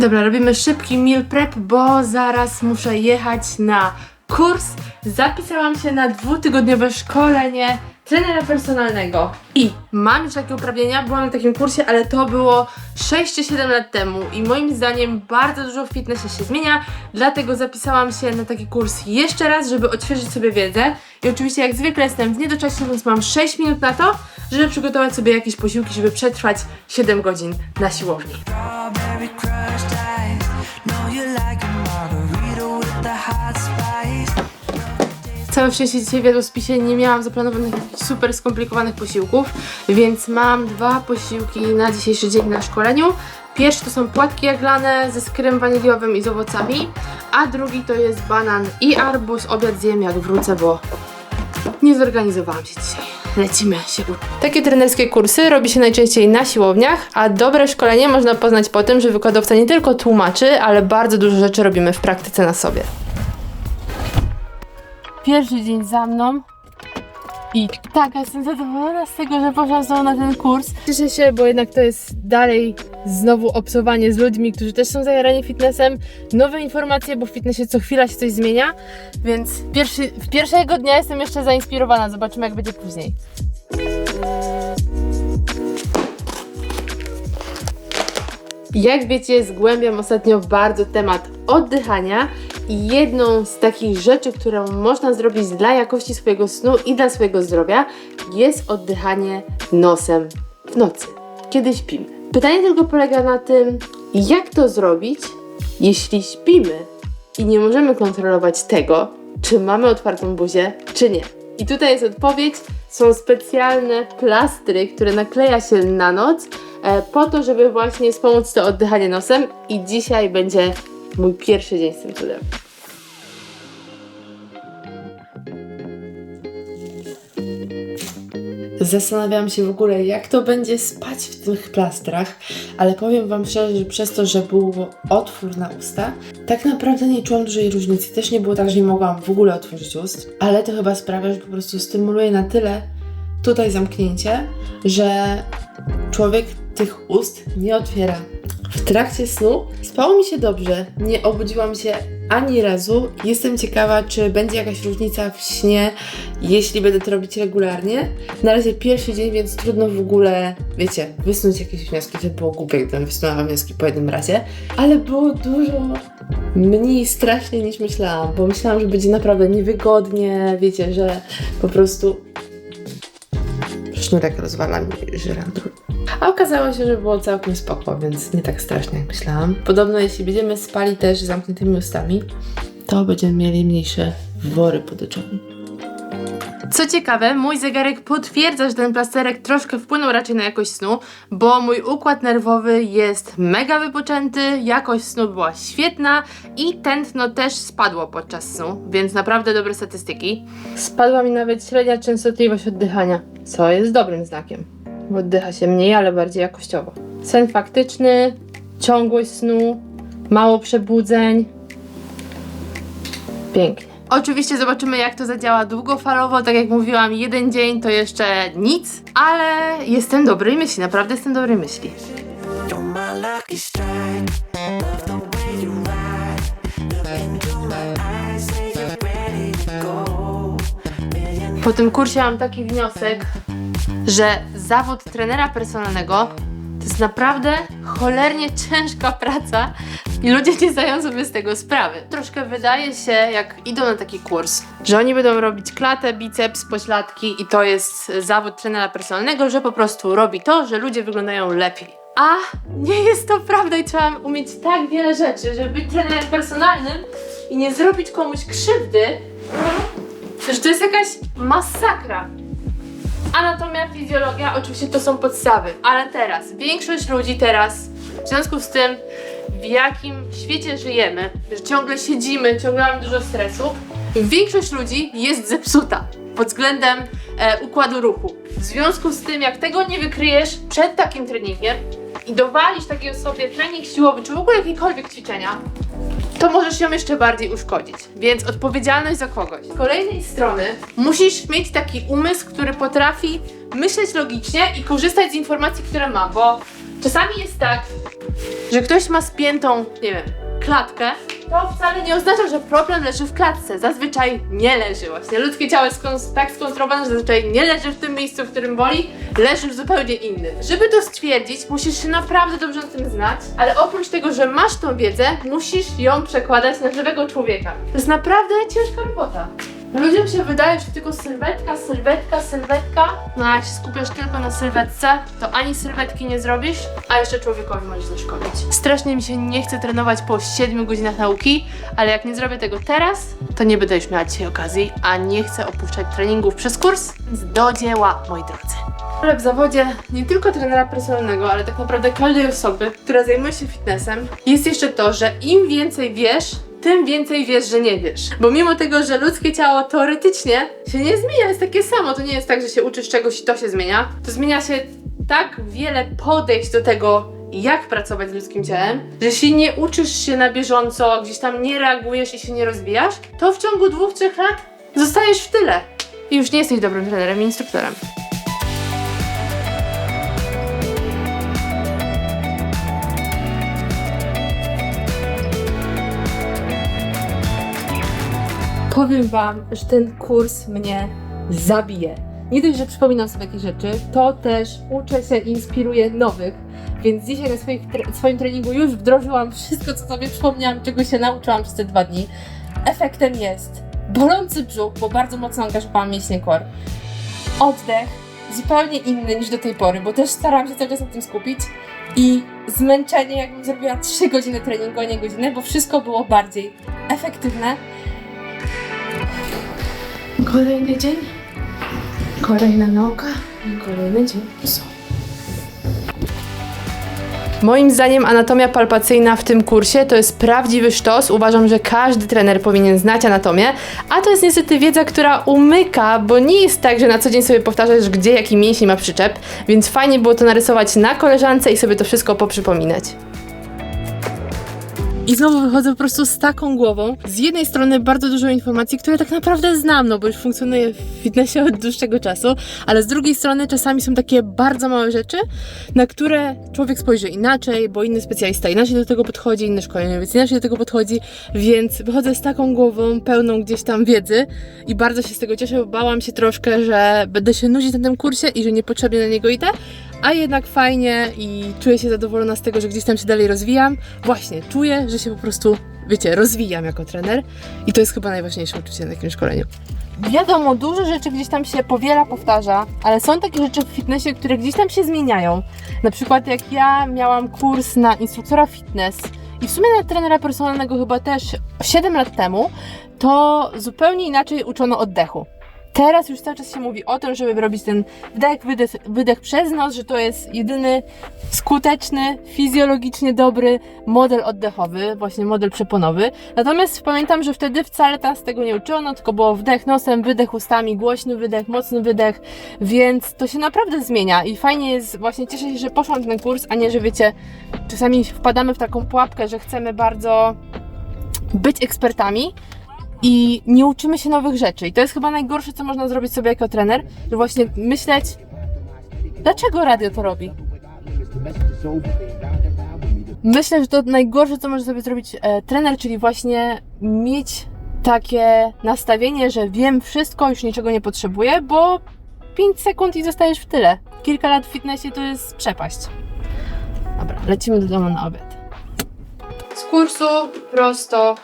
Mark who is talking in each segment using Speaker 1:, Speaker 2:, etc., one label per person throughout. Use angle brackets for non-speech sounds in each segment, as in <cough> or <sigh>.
Speaker 1: Dobra, robimy szybki meal prep, bo zaraz muszę jechać na kurs. Zapisałam się na dwutygodniowe szkolenie trenera personalnego. I mam już takie uprawnienia, byłam na takim kursie, ale to było 6 czy 7 lat temu i moim zdaniem bardzo dużo w fitnessie się zmienia, dlatego zapisałam się na taki kurs jeszcze raz, żeby odświeżyć sobie wiedzę. I oczywiście jak zwykle jestem w niedoczasie, więc mam 6 minut na to, żeby przygotować sobie jakieś posiłki, żeby przetrwać 7 godzin na siłowni. Całe szczęście dzisiaj w jadłospisie nie miałam zaplanowanych super skomplikowanych posiłków, więc mam dwa posiłki na dzisiejszy dzień na szkoleniu. Pierwszy to są płatki jaglane ze skrem waniliowym i z owocami, a drugi to jest banan i arbuz. Obiad zjem jak wrócę, bo nie zorganizowałam się dzisiaj. Lecimy się. Takie trenerskie kursy robi się najczęściej na siłowniach, a dobre szkolenie można poznać po tym, że wykładowca nie tylko tłumaczy, ale bardzo dużo rzeczy robimy w praktyce na sobie. Pierwszy dzień za mną. I tak, jestem zadowolona z tego, że poszłam na ten kurs. Cieszę się, bo jednak to jest dalej znowu obcowanie z ludźmi, którzy też są zajarani fitnessem. Nowe informacje, bo w fitnessie co chwila się coś zmienia. Więc pierwszy, pierwszego dnia jestem jeszcze zainspirowana. Zobaczymy, jak będzie później. Jak wiecie, zgłębiam ostatnio bardzo temat oddychania jedną z takich rzeczy, którą można zrobić dla jakości swojego snu i dla swojego zdrowia jest oddychanie nosem w nocy, kiedy śpimy. Pytanie tylko polega na tym, jak to zrobić, jeśli śpimy i nie możemy kontrolować tego, czy mamy otwartą buzię, czy nie. I tutaj jest odpowiedź. Są specjalne plastry, które nakleja się na noc, e, po to, żeby właśnie wspomóc to oddychanie nosem. I dzisiaj będzie mój pierwszy dzień z tym cudem. Zastanawiałam się w ogóle, jak to będzie spać w tych plastrach, ale powiem Wam szczerze, że przez to, że był otwór na usta, tak naprawdę nie czułam dużej różnicy. Też nie było tak, że nie mogłam w ogóle otworzyć ust, ale to chyba sprawia, że po prostu stymuluje na tyle tutaj zamknięcie, że człowiek tych ust nie otwiera. W trakcie snu spało mi się dobrze, nie obudziłam się ani razu. Jestem ciekawa, czy będzie jakaś różnica w śnie, jeśli będę to robić regularnie. Na razie pierwszy dzień, więc trudno w ogóle, wiecie, wysnuć jakieś wnioski. To było głupie, gdybym wysnuła wnioski po jednym razie, ale było dużo mniej strasznie niż myślałam, bo myślałam, że będzie naprawdę niewygodnie, wiecie, że po prostu sznurek rozwala mi żyrandol. A okazało się, że było całkiem spoko, więc nie tak strasznie jak myślałam. Podobno jeśli będziemy spali też z zamkniętymi ustami, to będziemy mieli mniejsze wory pod oczami. Co ciekawe, mój zegarek potwierdza, że ten plasterek troszkę wpłynął raczej na jakość snu, bo mój układ nerwowy jest mega wypoczęty, jakość snu była świetna i tętno też spadło podczas snu, więc naprawdę dobre statystyki. Spadła mi nawet średnia częstotliwość oddychania, co jest dobrym znakiem, bo oddycha się mniej, ale bardziej jakościowo. Sen faktyczny, ciągłość snu, mało przebudzeń. Pięknie. Oczywiście zobaczymy, jak to zadziała długofalowo. Tak jak mówiłam, jeden dzień to jeszcze nic, ale jestem dobrej myśli, naprawdę jestem dobrej myśli. Po tym kursie mam taki wniosek, że zawód trenera personalnego to jest naprawdę cholernie ciężka praca i ludzie nie zdają sobie z tego sprawy. Troszkę wydaje się, jak idą na taki kurs, że oni będą robić klatę, biceps, pośladki i to jest zawód trenera personalnego, że po prostu robi to, że ludzie wyglądają lepiej. A nie jest to prawda i trzeba umieć tak wiele rzeczy, żeby być trenerem personalnym i nie zrobić komuś krzywdy, że to jest jakaś masakra. Anatomia, fizjologia, oczywiście to są podstawy, ale teraz, większość ludzi teraz, w związku z tym, w jakim świecie żyjemy, że ciągle siedzimy, ciągle mamy dużo stresu, większość ludzi jest zepsuta pod względem e, układu ruchu. W związku z tym, jak tego nie wykryjesz przed takim treningiem i dowalisz takiej osobie trening siłowy, czy w ogóle jakiekolwiek ćwiczenia, to możesz ją jeszcze bardziej uszkodzić. Więc odpowiedzialność za kogoś. Z kolejnej strony musisz mieć taki umysł, który potrafi myśleć logicznie i korzystać z informacji, które ma, bo czasami jest tak, że ktoś ma spiętą, nie wiem, klatkę, to wcale nie oznacza, że problem leży w klatce. Zazwyczaj nie leży właśnie. Ludzkie ciało jest skon- tak skonstruowane, że zazwyczaj nie leży w tym miejscu, w którym boli, leży w zupełnie innym. Żeby to stwierdzić, musisz się naprawdę dobrze na tym znać, ale oprócz tego, że masz tą wiedzę, musisz ją przekładać na żywego człowieka. To jest naprawdę ciężka robota. Ludziom się wydaje, że tylko sylwetka, sylwetka, sylwetka. No a jak się skupiasz tylko na sylwetce, to ani sylwetki nie zrobisz, a jeszcze człowiekowi możesz zaszkodzić. Strasznie mi się nie chce trenować po 7 godzinach nauki, ale jak nie zrobię tego teraz, to nie będę już miała dzisiaj okazji, a nie chcę opuszczać treningów przez kurs, więc do dzieła, moi drodzy. Ale w zawodzie nie tylko trenera personalnego, ale tak naprawdę każdej osoby, która zajmuje się fitnessem, jest jeszcze to, że im więcej wiesz, tym więcej wiesz, że nie wiesz. Bo mimo tego, że ludzkie ciało teoretycznie się nie zmienia, jest takie samo. To nie jest tak, że się uczysz czegoś i to się zmienia. To zmienia się tak wiele podejść do tego, jak pracować z ludzkim ciałem, że jeśli nie uczysz się na bieżąco, gdzieś tam nie reagujesz i się nie rozwijasz, to w ciągu dwóch, trzech lat zostajesz w tyle. I już nie jesteś dobrym trenerem i instruktorem. Powiem Wam, że ten kurs mnie zabije. Nie dość, że przypominam sobie jakieś rzeczy, to też uczę się i inspiruję nowych. Więc dzisiaj na swoich, tre- swoim treningu już wdrożyłam wszystko, co sobie przypomniałam, czego się nauczyłam przez te dwa dni. Efektem jest bolący brzuch, bo bardzo mocno angażowałam mięśnie kor. Oddech zupełnie inny niż do tej pory, bo też starałam się cały czas na tym skupić. I zmęczenie, jakbym zrobiła 3 godziny treningu, a nie godzinę, bo wszystko było bardziej efektywne. Kolejny dzień, kolejna nauka i kolejny dzień są. Moim zdaniem anatomia palpacyjna w tym kursie to jest prawdziwy sztos. Uważam, że każdy trener powinien znać anatomię, a to jest niestety wiedza, która umyka, bo nie jest tak, że na co dzień sobie powtarzasz, gdzie jaki mięsień ma przyczep, więc fajnie było to narysować na koleżance i sobie to wszystko poprzypominać. I znowu wychodzę po prostu z taką głową. Z jednej strony bardzo dużo informacji, które tak naprawdę znam, no bo już funkcjonuję w fitnessie od dłuższego czasu, ale z drugiej strony czasami są takie bardzo małe rzeczy, na które człowiek spojrzy inaczej, bo inny specjalista inaczej do tego podchodzi, inny szkoleniowiec inaczej do tego podchodzi, więc wychodzę z taką głową pełną gdzieś tam wiedzy i bardzo się z tego cieszę, bo bałam się troszkę, że będę się nudzić na tym kursie i że niepotrzebnie na niego idę, a jednak fajnie i czuję się zadowolona z tego, że gdzieś tam się dalej rozwijam. Właśnie, czuję, że się po prostu, wiecie, rozwijam jako trener i to jest chyba najważniejsze uczucie na takim szkoleniu. Wiadomo, dużo rzeczy gdzieś tam się powiela, powtarza, ale są takie rzeczy w fitnessie, które gdzieś tam się zmieniają. Na przykład jak ja miałam kurs na instruktora fitness i w sumie na trenera personalnego chyba też 7 lat temu, to zupełnie inaczej uczono oddechu. Teraz już cały czas się mówi o tym, żeby robić ten wdech, wydech, wydech przez nos, że to jest jedyny skuteczny, fizjologicznie dobry model oddechowy, właśnie model przeponowy. Natomiast pamiętam, że wtedy wcale nas tego nie uczono, tylko było wdech nosem, wydech ustami, głośny wydech, mocny wydech, więc to się naprawdę zmienia i fajnie jest, właśnie cieszę się, że poszłam na ten kurs, a nie, że wiecie, czasami wpadamy w taką pułapkę, że chcemy bardzo być ekspertami, i nie uczymy się nowych rzeczy. I to jest chyba najgorsze, co można zrobić sobie jako trener, że właśnie myśleć, dlaczego radio to robi. Myślę, że to najgorsze, co może sobie zrobić e, trener, czyli właśnie mieć takie nastawienie, że wiem wszystko, już niczego nie potrzebuję, bo 5 sekund i zostajesz w tyle. Kilka lat w fitnessie to jest przepaść. Dobra, lecimy do domu na obiad. Z kursu prosto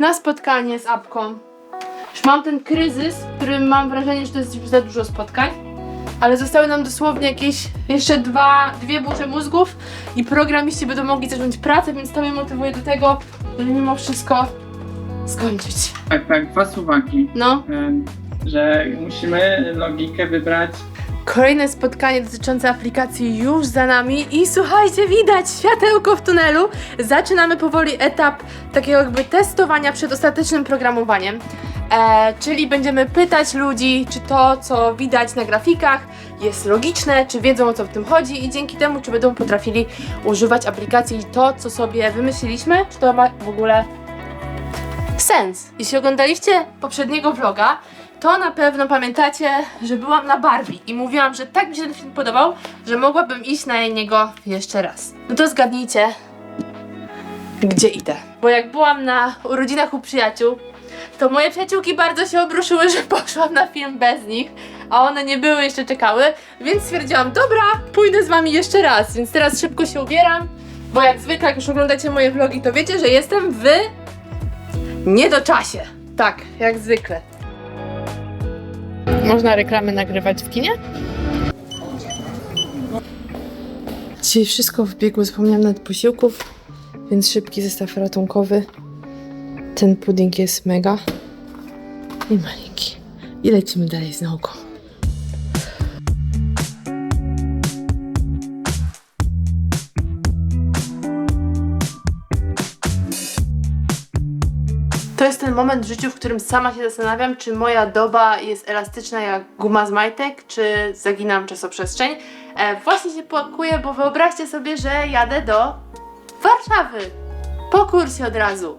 Speaker 1: na spotkanie z apką. Już mam ten kryzys, w którym mam wrażenie, że to jest za dużo spotkań, ale zostały nam dosłownie jakieś jeszcze dwa, dwie buty mózgów i programiści będą mogli zacząć pracę, więc to mnie motywuje do tego, żeby mimo wszystko skończyć.
Speaker 2: Tak, tak, dwa suwaki.
Speaker 1: No.
Speaker 2: Że musimy logikę wybrać.
Speaker 1: Kolejne spotkanie dotyczące aplikacji już za nami i słuchajcie, widać światełko w tunelu. Zaczynamy powoli etap takiego jakby testowania przed ostatecznym programowaniem. E, czyli będziemy pytać ludzi, czy to, co widać na grafikach, jest logiczne, czy wiedzą o co w tym chodzi i dzięki temu, czy będą potrafili używać aplikacji i to, co sobie wymyśliliśmy, czy to ma w ogóle sens. Jeśli oglądaliście poprzedniego vloga, to na pewno pamiętacie, że byłam na Barbie i mówiłam, że tak mi się ten film podobał, że mogłabym iść na niego jeszcze raz. No to zgadnijcie, gdzie idę. Bo jak byłam na urodzinach u przyjaciół, to moje przyjaciółki bardzo się obruszyły, że <laughs> poszłam na film bez nich, a one nie były, jeszcze czekały, więc stwierdziłam, dobra, pójdę z wami jeszcze raz, więc teraz szybko się ubieram, bo jak zwykle, jak już oglądacie moje vlogi, to wiecie, że jestem w niedoczasie. Tak, jak zwykle. Można reklamy nagrywać w kinie? Dzisiaj wszystko w biegu, zapomniałam nawet posiłków, więc szybki zestaw ratunkowy. Ten pudding jest mega i malinki. I lecimy dalej z nauką. To jest ten moment w życiu, w którym sama się zastanawiam, czy moja doba jest elastyczna jak guma z majtek, czy zaginam czasoprzestrzeń. E, właśnie się płakuję, bo wyobraźcie sobie, że jadę do Warszawy. Po kursie od razu.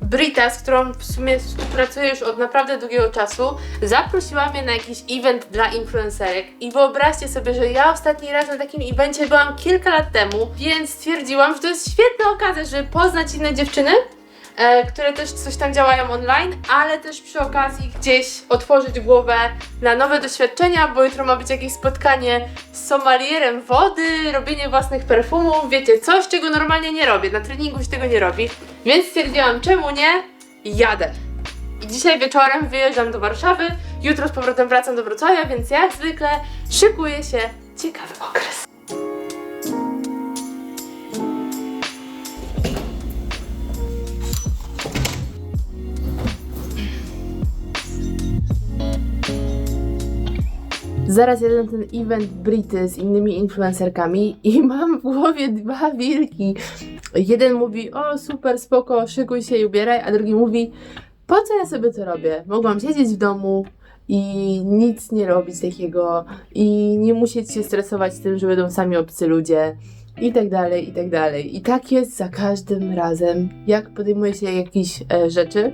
Speaker 1: Brita, z którą w sumie współpracuję już od naprawdę długiego czasu, zaprosiła mnie na jakiś event dla influencerek i wyobraźcie sobie, że ja ostatni raz na takim evencie byłam kilka lat temu, więc stwierdziłam, że to jest świetna okazja, żeby poznać inne dziewczyny, które też coś tam działają online, ale też przy okazji gdzieś otworzyć głowę na nowe doświadczenia, bo jutro ma być jakieś spotkanie z somalierem wody, robienie własnych perfumów, wiecie, coś czego normalnie nie robię, na treningu się tego nie robi, więc stwierdziłam, czemu nie? Jadę. I dzisiaj wieczorem wyjeżdżam do Warszawy, jutro z powrotem wracam do Wrocławia, więc jak zwykle szykuje się ciekawy okres. Zaraz jedę na ten event Brity z innymi influencerkami i <laughs> mam w głowie dwa wilki. Jeden mówi, o super, spoko, szykuj się i ubieraj, a drugi mówi, po co ja sobie to robię? Mogłam siedzieć w domu i nic nie robić takiego i nie musieć się stresować tym, że będą sami obcy ludzie i tak dalej, i tak dalej. I tak jest za każdym razem, jak podejmuje się jakieś e, rzeczy.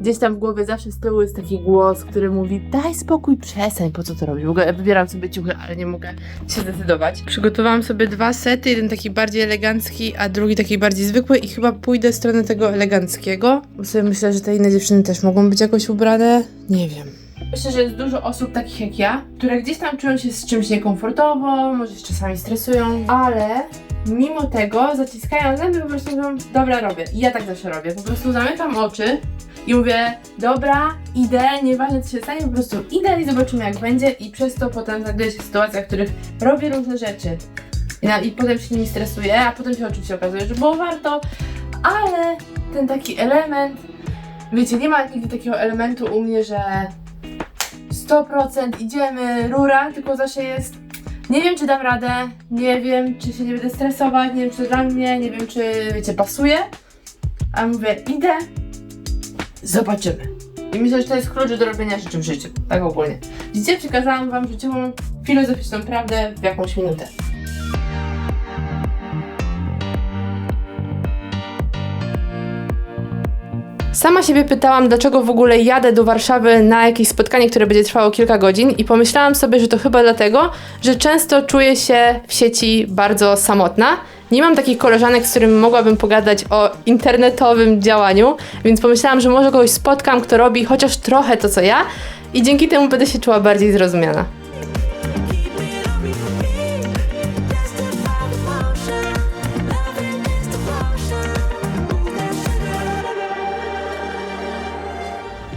Speaker 1: Gdzieś tam w głowie zawsze z tyłu jest taki głos, który mówi daj spokój, przestań, po co to robisz? W ogóle ja wybieram sobie ciuchy, ale nie mogę się zdecydować. Przygotowałam sobie dwa sety, jeden taki bardziej elegancki, a drugi taki bardziej zwykły i chyba pójdę w stronę tego eleganckiego, bo sobie myślę, że te inne dziewczyny też mogą być jakoś ubrane. Nie wiem. Myślę, że jest dużo osób takich jak ja, które gdzieś tam czują się z czymś niekomfortowo, może się czasami stresują, ale mimo tego zaciskają zęby po prostu mówią, dobra robię. I ja tak zawsze robię. Po prostu zamykam oczy i mówię, dobra, idę, nieważne co się stanie, po prostu idę i zobaczymy jak będzie i przez to potem znajduję się w sytuacjach, w których robię różne rzeczy. I, na, I potem się nimi stresuję, a potem się oczywiście okazuje, że było warto, ale ten taki element, wiecie, nie ma nigdy takiego elementu u mnie, że 100% idziemy, rura, tylko zawsze jest nie wiem, czy dam radę, nie wiem, czy się nie będę stresować, nie wiem, czy dla mnie, nie wiem, czy, wiecie, pasuje. A mówię, idę, zobaczymy. I myślę, że to jest klucz do robienia rzeczy w życiu, tak ogólnie. Dzisiaj przekazałam wam życiową, filozoficzną prawdę w jakąś minutę. Sama siebie pytałam, dlaczego w ogóle jadę do Warszawy na jakieś spotkanie, które będzie trwało kilka godzin, i pomyślałam sobie, że to chyba dlatego, że często czuję się w sieci bardzo samotna. Nie mam takich koleżanek, z którymi mogłabym pogadać o internetowym działaniu, więc pomyślałam, że może kogoś spotkam, kto robi chociaż trochę to, co ja, i dzięki temu będę się czuła bardziej zrozumiana.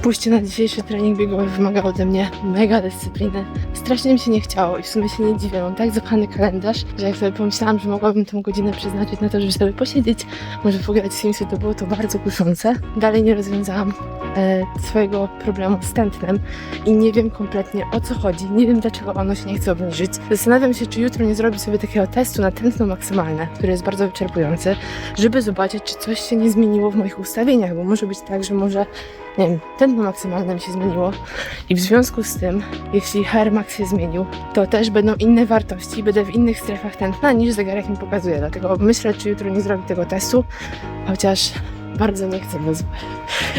Speaker 1: Pójście na dzisiejszy trening biegowy wymagało ode mnie mega dyscypliny. Strasznie mi się nie chciało i w sumie się nie dziwię. Mam tak zapchany kalendarz, że jak sobie pomyślałam, że mogłabym tę godzinę przeznaczyć na to, żeby sobie posiedzieć, może pograć Simsy, to było to bardzo kuszące. Dalej nie rozwiązałam e, swojego problemu z tętnem i nie wiem kompletnie o co chodzi. Nie wiem dlaczego ono się nie chce obniżyć. Zastanawiam się, czy jutro nie zrobić sobie takiego testu na tętno maksymalne, który jest bardzo wyczerpujący, żeby zobaczyć, czy coś się nie zmieniło w moich ustawieniach, bo może być tak, że może nie wiem, tętno maksymalne mi się zmieniło i w związku z tym, jeśli HR max się zmienił, to też będą inne wartości będę w innych strefach tętna niż zegarek mi pokazuje. Dlatego myślę, czy jutro nie zrobię tego testu, chociaż Bardzo nie chcę bez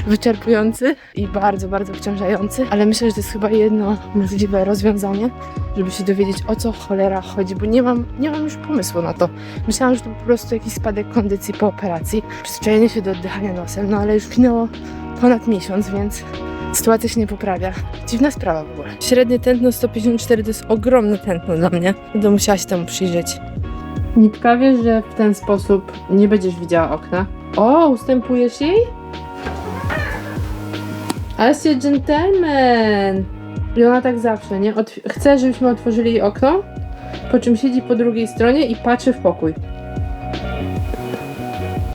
Speaker 1: wyczerpujący i bardzo, bardzo obciążający, ale myślę, że to jest chyba jedno możliwe rozwiązanie, żeby się dowiedzieć o co cholera chodzi, bo nie mam, nie mam już pomysłu na to. Myślałam, że to po prostu jakiś spadek kondycji po operacji, przyzwyczajenie się do oddychania nosem, no ale już minęło ponad miesiąc, więc sytuacja się nie poprawia. Dziwna sprawa w ogóle. Średnie tętno 154 to jest ogromne tętno dla mnie. Będę musiała się temu przyjrzeć. Nitka, wiesz, że w ten sposób nie będziesz widziała okna. O, ustępujesz jej? Ale się gentleman! I ona tak zawsze, nie? Otw- chce, żebyśmy otworzyli jej okno, po czym siedzi po drugiej stronie i patrzy w pokój.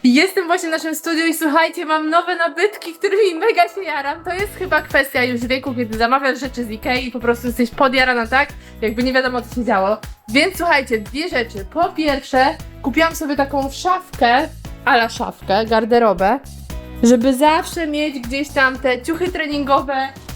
Speaker 1: Jestem właśnie w naszym studiu i słuchajcie, mam nowe nabytki, którymi mega się jaram. To jest chyba kwestia już wieku, kiedy zamawiasz rzeczy z Ikei i po prostu jesteś podjarana tak, jakby nie wiadomo co się działo. Więc słuchajcie, dwie rzeczy. Po pierwsze, kupiłam sobie taką szafkę, ala szafkę, garderobę, żeby zawsze mieć gdzieś tam te ciuchy treningowe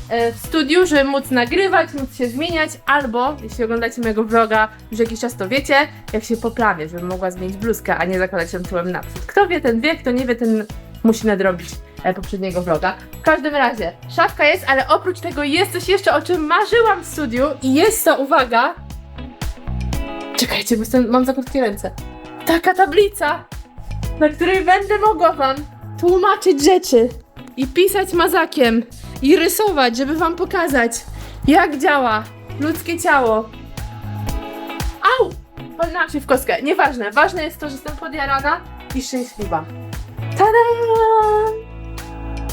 Speaker 1: e, w studiu, żeby móc nagrywać, móc się zmieniać, albo jeśli oglądacie mojego vloga już jakiś czas, to wiecie, jak się poprawię, żebym mogła zmienić bluzkę, a nie zakładać ją tyłem naprzód. Kto wie, ten wie, kto nie wie, ten musi nadrobić e, poprzedniego vloga. W każdym razie, szafka jest, ale oprócz tego jest coś jeszcze, o czym marzyłam w studiu i jest to, uwaga, czekajcie, bo jestem, mam za krótkie ręce, taka tablica, na której będę mogła wam tłumaczyć rzeczy i pisać mazakiem i rysować, żeby wam pokazać, jak działa ludzkie ciało. Au! Palnęłam się w kostkę. Nieważne. Ważne jest to, że jestem podjarana i szczęśliwa. Tada!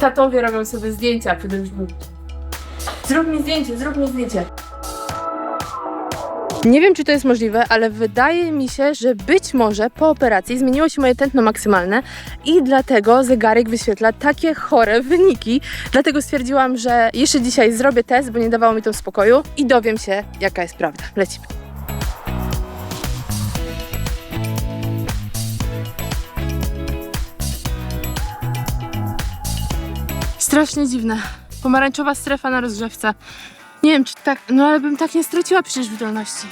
Speaker 1: Tatowie robią sobie zdjęcia przede. Zrób mi zdjęcie, zrób mi zdjęcie. Nie wiem, czy to jest możliwe, ale wydaje mi się, że być może po operacji zmieniło się moje tętno maksymalne i dlatego zegarek wyświetla takie chore wyniki. Dlatego stwierdziłam, że jeszcze dzisiaj zrobię test, bo nie dawało mi to spokoju i dowiem się, jaka jest prawda. Lecimy. Strasznie dziwne. Pomarańczowa strefa na rozgrzewce. Nie wiem, czy tak, no ale bym tak nie straciła przecież wydolności.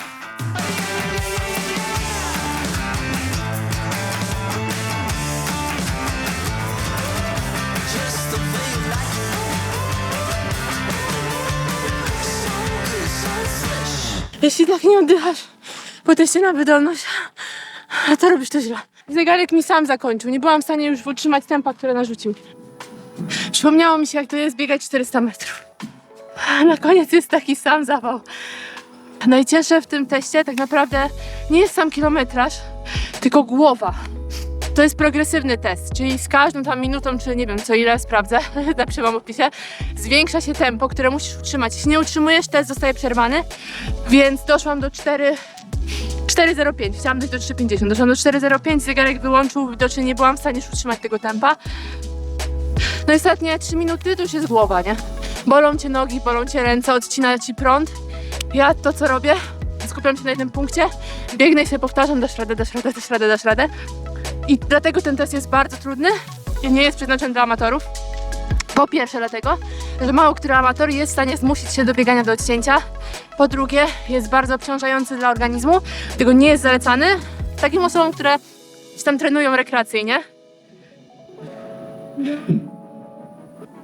Speaker 1: Jeśli tak nie oddychasz po teście na wydolność, to robisz to źle. Zegarek mi sam zakończył. Nie byłam w stanie już utrzymać tempa, które narzucił. Przypomniało mi się, jak to jest biegać 400 metrów. Na koniec jest taki sam zawał. Najcięższe w tym teście tak naprawdę nie jest sam kilometraż, tylko głowa. To jest progresywny test, czyli z każdą tam minutą, czy nie wiem co ile sprawdzę, <laughs> wam w opisie, zwiększa się tempo, które musisz utrzymać. Jeśli nie utrzymujesz, test zostaje przerwany, więc doszłam do 4... 4.05, chciałam dojść do 3.50, doszłam do 4.05, zegarek wyłączył, widocznie nie byłam w stanie już utrzymać tego tempa. No i ostatnie 3 minuty to już jest głowa, nie? Bolą cię nogi, bolą cię ręce, odcina ci prąd. Ja to co robię, skupiam się na jednym punkcie, biegnę i sobie powtarzam, dasz radę, dasz radę, dasz radę, dasz radę. I dlatego ten test jest bardzo trudny i nie jest przeznaczony dla amatorów. Po pierwsze dlatego, że mało który amator jest w stanie zmusić się do biegania do odcięcia. Po drugie, jest bardzo obciążający dla organizmu, tego nie jest zalecany takim osobom, które tam trenują rekreacyjnie.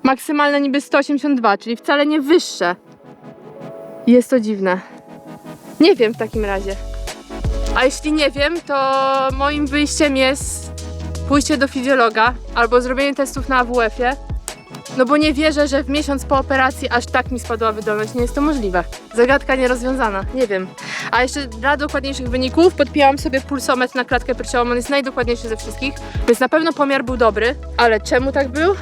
Speaker 1: Maksymalne niby 182, czyli wcale nie wyższe. Jest to dziwne. Nie wiem w takim razie. A jeśli nie wiem, to moim wyjściem jest pójście do fizjologa albo zrobienie testów na AWF-ie. No bo nie wierzę, że w miesiąc po operacji aż tak mi spadła wydolność. Nie jest to możliwe. Zagadka nierozwiązana. Nie wiem. A jeszcze dla dokładniejszych wyników podpięłam sobie pulsometr na klatkę piersiową. On jest najdokładniejszy ze wszystkich, więc na pewno pomiar był dobry. Ale czemu tak był?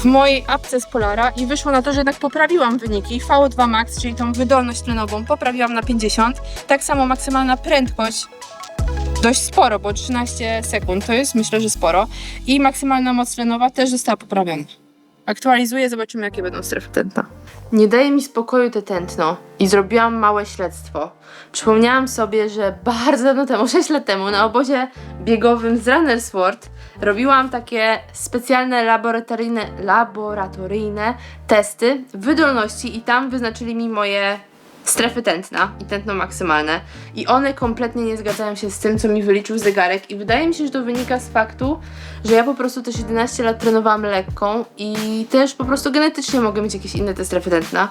Speaker 1: W mojej apce z Polara i wyszło na to, że jednak poprawiłam wyniki. VO2 max, czyli tą wydolność tlenową, poprawiłam na 50. Tak samo maksymalna prędkość dość sporo, bo 13 sekund to jest myślę, że sporo. I maksymalna moc tlenowa też została poprawiona. Aktualizuję, zobaczymy jakie będą strefy tętna. Nie daje mi spokoju te tętno i zrobiłam małe śledztwo. Przypomniałam sobie, że bardzo dawno temu, <laughs> 6 lat temu, na obozie biegowym z Runners World robiłam takie specjalne laboratoryjne, laboratoryjne testy wydolności i tam wyznaczyli mi moje strefy tętna i tętno maksymalne i one kompletnie nie zgadzają się z tym, co mi wyliczył zegarek i wydaje mi się, że to wynika z faktu, że ja po prostu też 11 lat trenowałam lekką i też po prostu genetycznie mogę mieć jakieś inne te strefy tętna.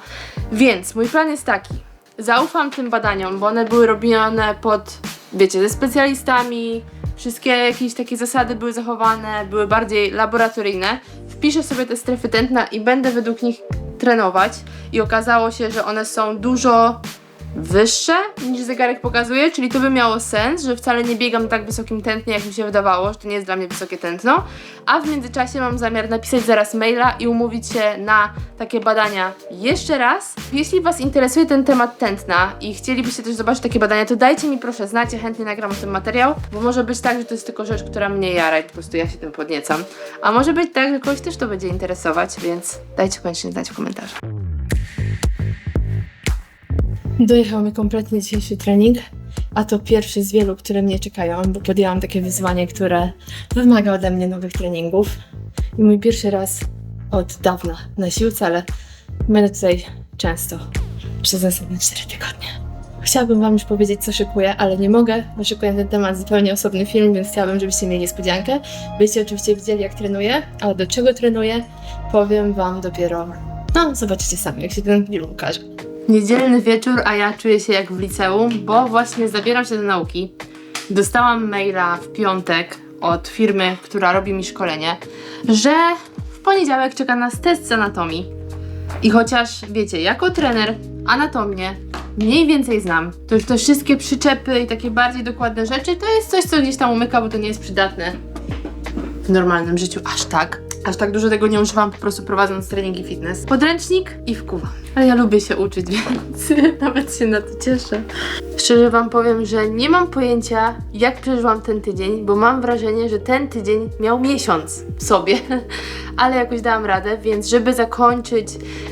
Speaker 1: Więc mój plan jest taki. Zaufam tym badaniom, bo one były robione pod, wiecie, ze specjalistami, wszystkie jakieś takie zasady były zachowane, były bardziej laboratoryjne. Wpiszę sobie te strefy tętna i będę według nich trenować i okazało się, że one są dużo wyższe niż zegarek pokazuje, czyli to by miało sens, że wcale nie biegam tak wysokim tętnie, jak mi się wydawało, że to nie jest dla mnie wysokie tętno, a w międzyczasie mam zamiar napisać zaraz maila i umówić się na takie badania jeszcze raz. Jeśli Was interesuje ten temat tętna i chcielibyście też zobaczyć takie badania, to dajcie mi proszę znać, ja chętnie nagram tym materiał, bo może być tak, że to jest tylko rzecz, która mnie jara i po prostu ja się tym podniecam. A może być tak, że kogoś też to będzie interesować, więc dajcie koniecznie znać w komentarzu. Dojechał mi kompletnie dzisiejszy trening, a to pierwszy z wielu, które mnie czekają, bo podjęłam takie wyzwanie, które wymaga ode mnie nowych treningów. I mój pierwszy raz od dawna na siłce, ale będę tutaj często przez następne 4 tygodnie. Chciałabym Wam już powiedzieć, co szykuję, ale nie mogę, bo szykuję na ten temat zupełnie osobny film, więc chciałabym, żebyście mieli niespodziankę. Byście oczywiście widzieli, jak trenuję, a do czego trenuję, powiem Wam dopiero. No, zobaczycie sami, jak się ten film ukaże. Niedzielny wieczór, a ja czuję się jak w liceum, bo właśnie zabieram się do nauki. Dostałam maila w piątek od firmy, która robi mi szkolenie, że w poniedziałek czeka nas test z anatomii. I chociaż wiecie, jako trener anatomię mniej więcej znam, to już te wszystkie przyczepy i takie bardziej dokładne rzeczy to jest coś, co gdzieś tam umyka, bo to nie jest przydatne w normalnym życiu aż tak. Aż tak dużo tego nie używam, po prostu prowadząc treningi fitness. Podręcznik i wkuwam. Ale ja lubię się uczyć, <laughs> więc nawet się na to cieszę. Szczerze Wam powiem, że nie mam pojęcia, jak przeżyłam ten tydzień, bo mam wrażenie, że ten tydzień miał miesiąc w sobie, <laughs> ale jakoś dałam radę, więc żeby zakończyć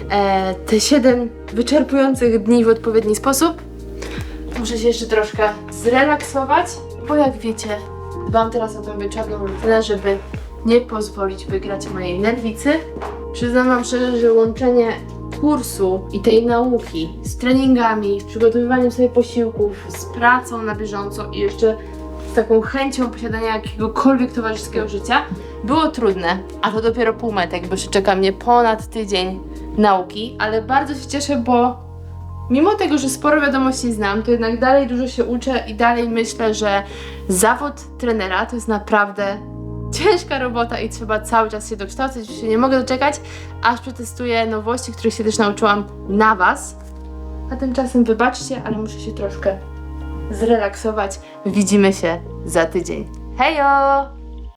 Speaker 1: e, te 7 wyczerpujących dni w odpowiedni sposób, muszę się jeszcze troszkę zrelaksować, bo jak wiecie, dbam teraz o tą wieczorną rutynę, żeby nie pozwolić wygrać mojej nerwicy. Przyznam Wam szczerze, że łączenie kursu i tej nauki z treningami, z przygotowywaniem sobie posiłków, z pracą na bieżąco i jeszcze z taką chęcią posiadania jakiegokolwiek towarzyskiego życia było trudne, a to dopiero półmetek, bo jeszcze czeka mnie ponad tydzień nauki, ale bardzo się cieszę, bo Mimo tego, że sporo wiadomości znam, to jednak dalej dużo się uczę i dalej myślę, że zawód trenera to jest naprawdę ciężka robota i trzeba cały czas się dokształcać, już się nie mogę doczekać, aż przetestuję nowości, których się też nauczyłam na Was. A tymczasem wybaczcie, ale muszę się troszkę zrelaksować. Widzimy się za tydzień. Hejo!